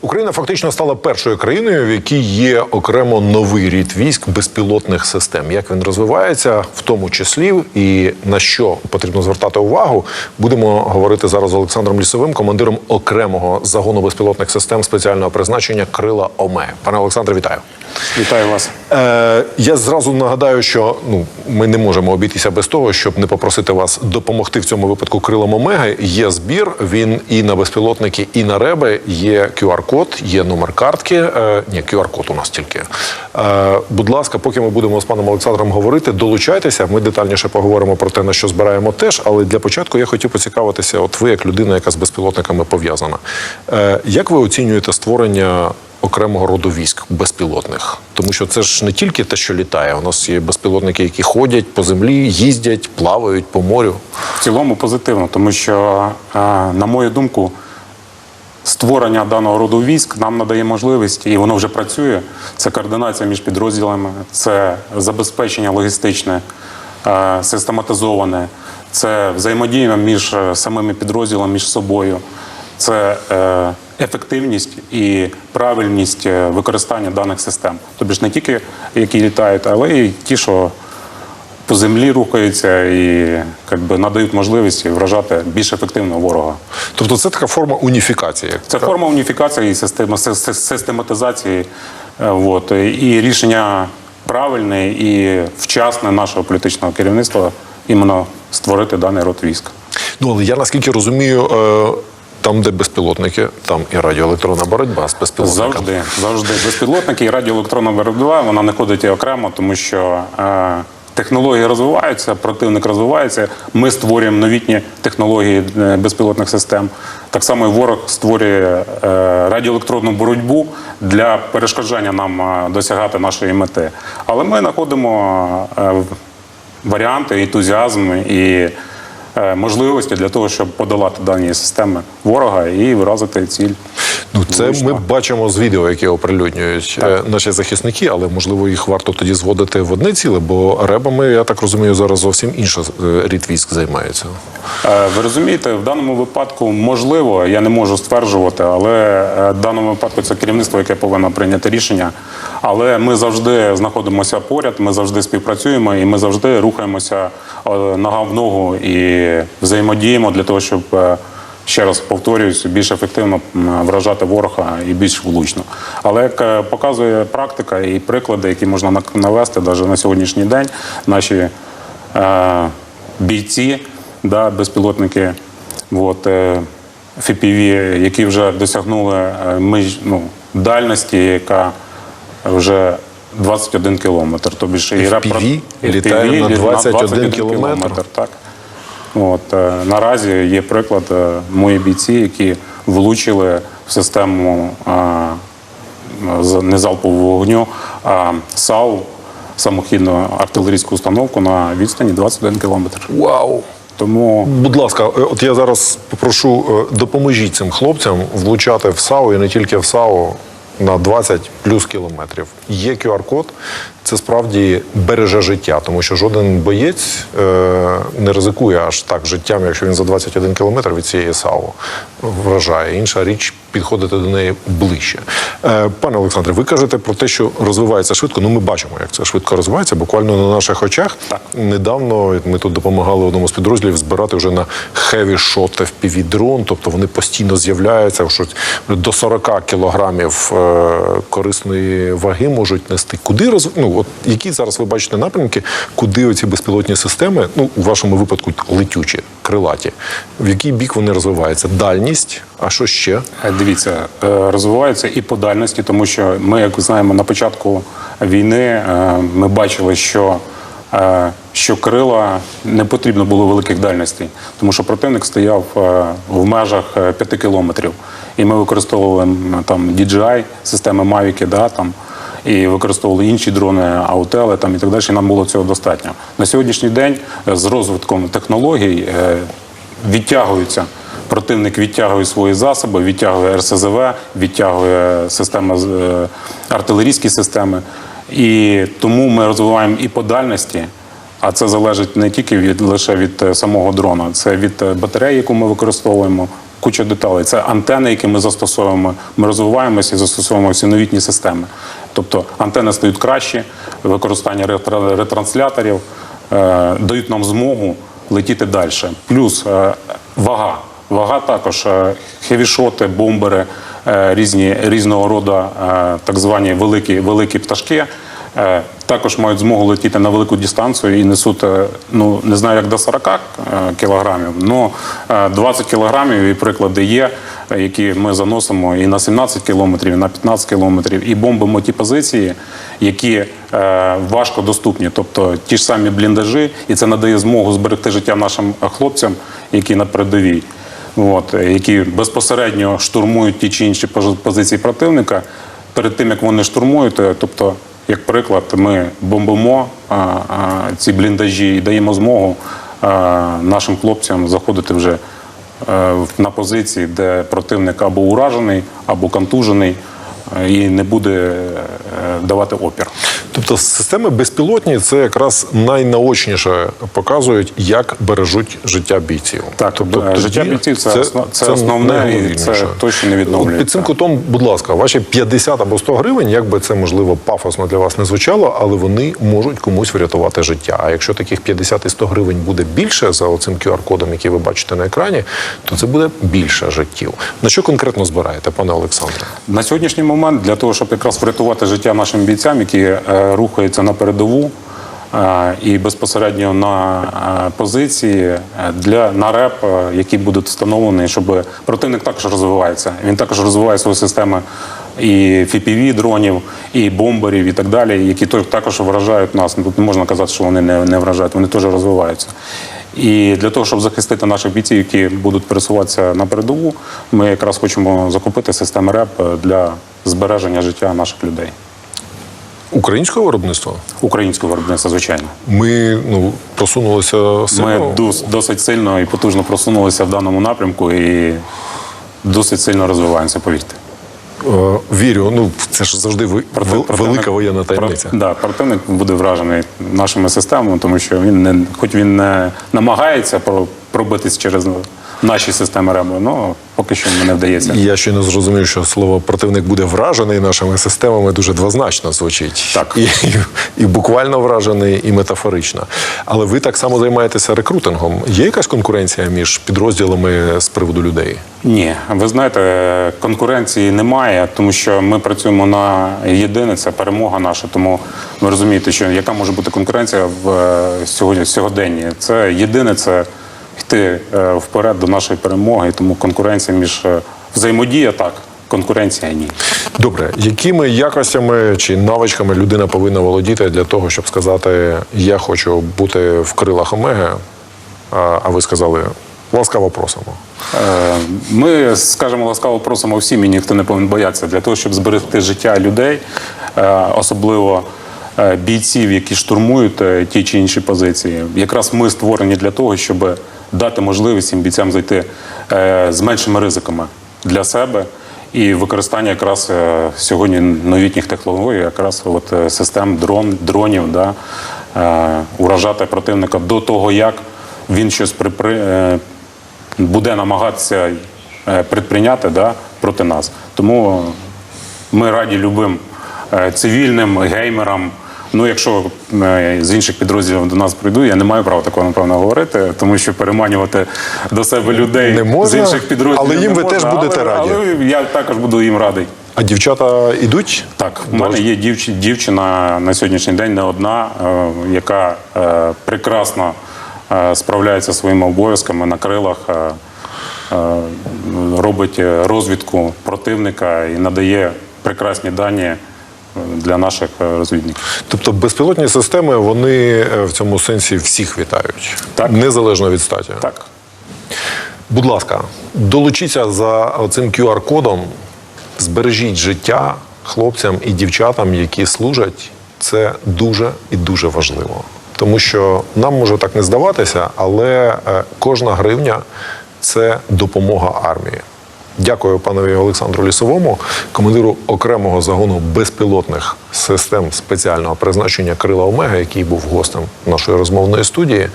Україна фактично стала першою країною, в якій є окремо новий рід військ безпілотних систем. Як він розвивається, в тому числі і на що потрібно звертати увагу, будемо говорити зараз з Олександром Лісовим, командиром окремого загону безпілотних систем спеціального призначення Крила ОМЕ. Пане Олександре, вітаю. Вітаю вас. Е, я зразу нагадаю, що ну ми не можемо обійтися без того, щоб не попросити вас допомогти в цьому випадку крилам Омеги. Є збір. Він і на безпілотники, і на реби. Є QR-код, є номер картки. Е, ні, QR-код у нас тільки. Е, будь ласка, поки ми будемо з паном Олександром говорити, долучайтеся. Ми детальніше поговоримо про те, на що збираємо теж. Але для початку я хотів поцікавитися. От ви, як людина, яка з безпілотниками пов'язана, е, як ви оцінюєте створення? Окремого роду військ безпілотних, тому що це ж не тільки те, що літає. У нас є безпілотники, які ходять по землі, їздять, плавають по морю. В цілому позитивно, тому що, е, на мою думку, створення даного роду військ нам надає можливість, і воно вже працює. Це координація між підрозділами, це забезпечення логістичне, е, систематизоване, це взаємодія між е, самими підрозділами, між собою, це е, ефективність і правильність е, використання даних систем. Тобто ж не тільки які літають, але й ті, що по землі рухаються і би, надають можливість вражати більш ефективно ворога. Тобто, це така форма уніфікації. Це форма уніфікації і система- си- си- систематизації. е, От, і рішення правильне і вчасне нашого політичного керівництва іменно створити даний род військ. Ну але я наскільки розумію. Е... Там, де безпілотники, там і радіоелектронна боротьба з безпілотниками. Завжди, завжди. Безпілотники і радіоелектронна боротьба, вона не ходить і окремо, тому що е, технології розвиваються, противник розвивається. Ми створюємо новітні технології е, безпілотних систем. Так само і ворог створює е, радіоелектронну боротьбу для перешкоджання нам е, досягати нашої мети. Але ми знаходимо е, варіанти, ентузіазм і можливості для того, щоб подолати дані системи ворога і виразити ціль. Ну, це ми бачимо з відео, які оприлюднюють е, наші захисники, але можливо їх варто тоді зводити в одне ціле, бо ребами, я так розумію, зараз зовсім інший е, рід військ займається. Е, Ви розумієте, в даному випадку можливо, я не можу стверджувати, але в даному випадку це керівництво, яке повинно прийняти рішення. Але ми завжди знаходимося поряд, ми завжди співпрацюємо і ми завжди рухаємося нога в ногу і взаємодіємо для того, щоб ще раз повторююсь, більш ефективно вражати ворога і більш влучно. Але як е, показує практика і приклади, які можна навести навіть на сьогоднішній день, наші е, бійці, да, безпілотники, от, е, FPV, які вже досягнули е, меж, ну, дальності, яка вже 21 кілометр. Тобі ж і FPV реп- літає на лі- 21 кілометр. Так. От, е, наразі є приклад е, мої бійці, які влучили в систему е, не залпового вогню, САУ, самохідну артилерійську установку на відстані 21 кілометр. Вау! Тому Будь ласка, от я зараз попрошу допоможіть цим хлопцям влучати в САУ і не тільки в САУ на 20 плюс кілометрів. Є QR-код, це справді береже життя, тому що жоден боєць е, не ризикує аж так життям, якщо він за 21 кілометр від цієї САУ вражає. Інша річ підходити до неї ближче. Е, пане Олександре, ви кажете про те, що розвивається швидко. Ну, ми бачимо, як це швидко розвивається, буквально на наших очах. Недавно ми тут допомагали одному з підрозділів збирати вже на heavy shot FPV дрон, тобто вони постійно з'являються, що до 40 кілограмів е, корисної ваги можуть нести. Куди роз... ну, от які зараз ви бачите напрямки, куди оці безпілотні системи, ну у вашому випадку летючі, крилаті, в який бік вони розвиваються? Дальність, а що ще? Е, Дивіться, е, розвиваються і по дальності, тому що ми, як знаємо, на початку війни е, ми бачили, що, що крила не потрібно було великих дальностей, тому що противник стояв в межах 5 кілометрів. І ми використовували там DJI, системи Mavic, да, там, і використовували інші дрони, аутели там, і так далі. Нам було цього достатньо. На сьогоднішній день е, з розвитком технологій е, відтягуються. Противник відтягує свої засоби, відтягує РСЗВ, відтягує системи е, артилерійські системи. І тому ми розвиваємо і по дальності, а це залежить не тільки від лише від самого дрона, це від батареї, яку ми використовуємо, куча деталей. Це антени, які ми застосовуємо. Ми розвиваємося і застосовуємо всі новітні системи. Тобто антени стають кращі, використання ретра- ретрансляторів е, дають нам змогу летіти далі. Плюс е, вага. Вага також е, хевішоти, бомбери, різні різного роду так звані великі, великі пташки. Е, Також мають змогу летіти на велику дистанцію і несуть, е, ну не знаю, як до 40 е, кілограмів, але 20 кілограмів і приклади є, які ми заносимо і на 17 кілометрів, і на 15 кілометрів, і бомбимо ті позиції, які важко доступні, тобто ті ж самі бліндажі, і це надає змогу зберегти життя нашим хлопцям, які на передовій. От, які безпосередньо штурмують ті чи інші пози- позиції противника. Перед тим як вони штурмують, тобто, як приклад, ми бомбимо ці бліндажі і даємо змогу нашим хлопцям заходити вже е, на позиції, де противник або уражений, або контужений, е, і не буде е, давати опір. Тобто системи безпілотні це якраз найнаочніше показують, як бережуть життя бійців. Так, тобто е, життя бійців це основ- це основне, і це точно не відновлюється. От Під цим кутом, будь ласка, ваші 50 або 100 гривень, як би це можливо пафосно для вас не звучало, але вони можуть комусь врятувати життя. А якщо таких 50 і 100 гривень буде більше за оцим QR-кодом, який ви бачите на екрані, то це буде більше життів. На що конкретно збираєте, пане Олександре? На сьогоднішній момент для того, щоб якраз врятувати життя нашим бійцям, які рухаються на передову е, і безпосередньо на е, позиції е, для на реп, які будуть встановлені, щоб противник також розвивається. Він також розвиває свої системи і FPV дронів, і бомберів, і так далі, які також вражають нас. Тут не можна казати, що вони не, не вражають, вони теж розвиваються. І для того, щоб захистити наших бійців, які будуть пересуватися на передову, ми якраз хочемо закупити системи РЕП для збереження життя наших людей. Українського виробництва? Українського виробництва, звичайно. Ми ну просунулися Ми сильно. дос- досить сильно і потужно просунулися в даному напрямку і досить сильно розвиваємося, повірте. Е, Вірю, ну це ж завжди ви- противник- велика воєнна таємниця. Про, да, противник буде вражений нашими системами, тому що він не, хоч він не намагається пробитись через наші системи РЕБ, але поки що не вдається. Я ще не зрозумів, що слово противник буде вражений нашими системами дуже двозначно звучить. Так. І, і, і буквально вражений, і метафорично. Але ви так само займаєтеся рекрутингом. Є якась конкуренція між підрозділами з приводу людей? Ні, ви знаєте, конкуренції немає, тому що ми працюємо на єдине, це перемога наша. Тому ви розумієте, що яка може бути конкуренція в е, сьогодні сьогоденні? Це єдине, це йти е, вперед до нашої перемоги. І тому конкуренція між е, взаємодія так, конкуренція ні. Добре, якими якостями чи навичками людина повинна володіти для того, щоб сказати Я хочу бути в крилах Омеги, а ви сказали ласкаво просимо. Е, Ми, скажімо, ласкаво просимо всім, і ніхто не повинен боятися для того, щоб зберегти життя людей, особливо бійців, які штурмують ті чи інші позиції. Якраз ми створені для того, щоб дати можливість цим бійцям зайти е, з меншими ризиками для себе. І використання якраз е, сьогодні новітніх технологій, якраз от е, систем дрон, дронів, да, уражати противника до того, як він щось припри, буде намагатися предприйняти да, проти нас. Тому ми раді любим цивільним геймерам. Ну, якщо е, з інших підрозділів до нас прийдуть, я не маю права такого напевно говорити, тому що переманювати до себе людей Не можна, з інших підрозділів. але їм не ви можна, теж будете але, раді. Але я також буду їм радий. А дівчата йдуть? Так, в мене є дівч- дівчина на сьогоднішній день не одна, е, яка е, прекрасно справляється своїми обов'язками на крилах, робить розвідку противника і надає прекрасні дані для наших е, розвідників. Тобто безпілотні системи вони е, в цьому сенсі всіх вітають, Так. незалежно від статі. Так. Будь ласка, долучіться за цим QR-кодом, збережіть життя хлопцям і дівчатам, які служать. Це дуже і дуже важливо. Тому що нам може так не здаватися, але е, кожна гривня це допомога армії. Дякую панові Олександру Лісовому, командиру окремого загону безпілотних систем спеціального призначення Крила Омега, який був гостем нашої розмовної студії.